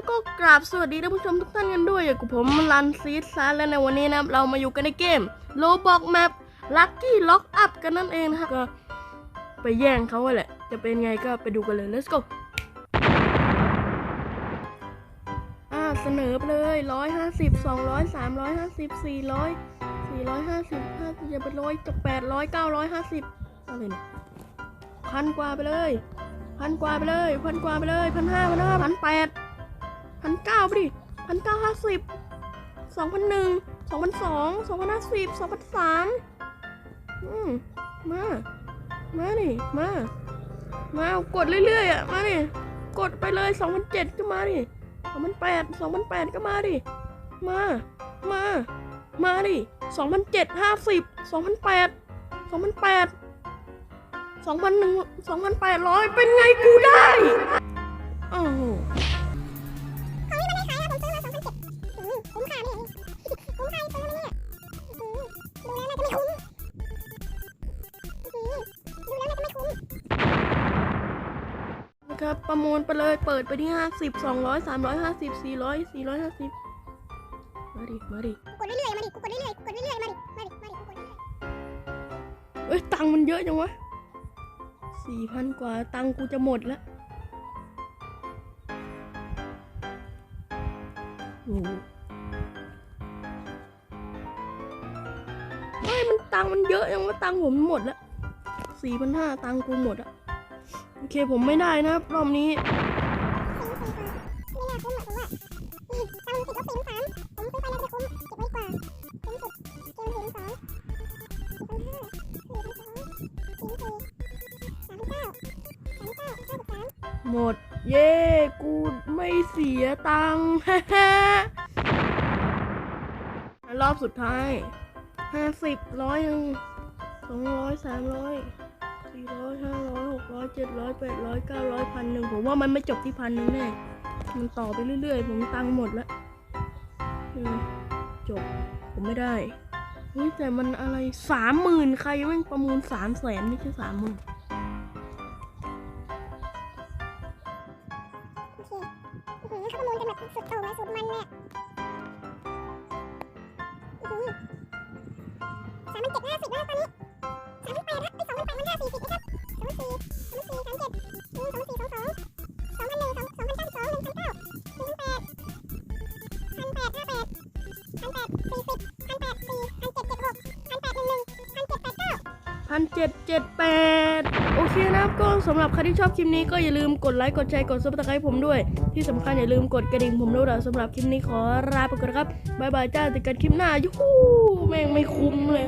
นะครับก็กราบสวัสดีท่านผู้ชมทุกท่านกันด้วยอยู่กับผมรันซีดซานและในวันนี้นะครับเรามาอยู่กันในเกมโลบอกแมปลัคกี้ล็อกอัพกันนั่นเองนะครับก็ไปแย่งเขาแหละ จะเป็นไงก็ไปดูกันเลย let's go อ่าเสนอไปเลยร้อยห้าสิบสองร้อยสามร้อยห้าสิบสี่ร้อยสี่ร้อยห้าสิบห้าจะเป็นร้อยจะแปดร้อยเก้าร้อยห้าสิบอะไรเนี่ยพันกว่าไปเลยพันกว่าไปเลยพันกว่าไปเลยพันห้าพันห้าพันแปด พันเก้าดิพันเก้าห้าสิบสองพันหนึ่งสองพันสองสองพันห้าสิบสองพันสามอืมมา มาดิมา มากดเรื่อยๆอะ มาดิกดไปเลยสองพันเจ็ดก็มาดิสองพันแปดสองพันแปดก็มาดิ มา มา มาดิสองพันเจ็ดห้าสิบสองพันแปดสองพันแปดสองพันหนึ่งสองพันแปดร้อยเป็นไงกูได้ ครับ ประมูลไปเลย เปิดไปที่ห้าสิบสองร้อยสามร้อยห้าสิบสี่ร้อยสี่ร้อยห้าสิบมาดิ มาดิ กดเรื่อยๆ มาดิกูกดเรื่อยๆ กดเรื่อยๆ มาดิ มาดิ มาดิกูกดเรื่อยเอ้ย ตังค์มันเยอะจังวะสี่พันกว่า ตังค์กูจะหมดแล้วโอ้โหเฮ้ยมันตังค์มันเยอะยังว่าตังค์ผมหมดแล้วสี่พันห้าตังค์กูหมดอะโอ เคผมไม่ได้นะครับรอบนี้หมดลบสี่พันสามผมซื้อไม่เกมถึงสองสี่พังสี่พันสี่สามพันเก้าสามพันเก้าห้าสิบสามหมด เย้ กูไม่เสียตังค์รอบสุดท้ายห้าสิบร้อยหนึ่งสองร้อยสามร้อย สี่ร้อยห้าร้อยหกร้อยเจ็ดร้อยแปดร้อยเก้าร้อยพันหนึ่งผมว่ามันไม่จบที่พันหนึ่งแน่ มันต่อไปเรื่อยๆ ผมตังค์หมดแล้วจบ ผมไม่ได้เฮ้ยแต่มันอะไรสามหมื่นใครแม่งประมูลสามแสนไม่ใช่สามหมื่นโอเคอือหือเขาประมูลกันแบบสุดโต่งและสุดมันเนี่ยสามพันเจ็ดห้าสิบแล้วตอนนี้ พันแปดไอ้สองพันแปดมันห้าสี่สิบนะครับสองพันสี่สองพันสี่สามเจ็ดอืมสองพันสี่สองสองสองพันหนึ่งสองสองพันเก้าสองหนึ่งพันเก้าหนึ่งพันแปดพันแปดห้าแปดพันแปดสี่สิบพันแปดสี่พันเจ็ดเจ็ดหกพันแปดหนึ่งหนึ่งพันเจ็ดแปดเก้าพันเจ็ดเจ็ดแปดโอเคนะครับก็สำหรับใครที่ชอบคลิปนี้ก็อย่าลืมกดไลค์กดแชร์กดซับสไครต์ผมด้วย ที่สำคัญอย่าลืมกดกระดิ่งผมด้วยนะสำหรับคลิปนี้ขอลาไปก่อนนะครับบายบายจ้าเจอกันคลิปหน้ายูฮูแม่งไม่คุ้มเลย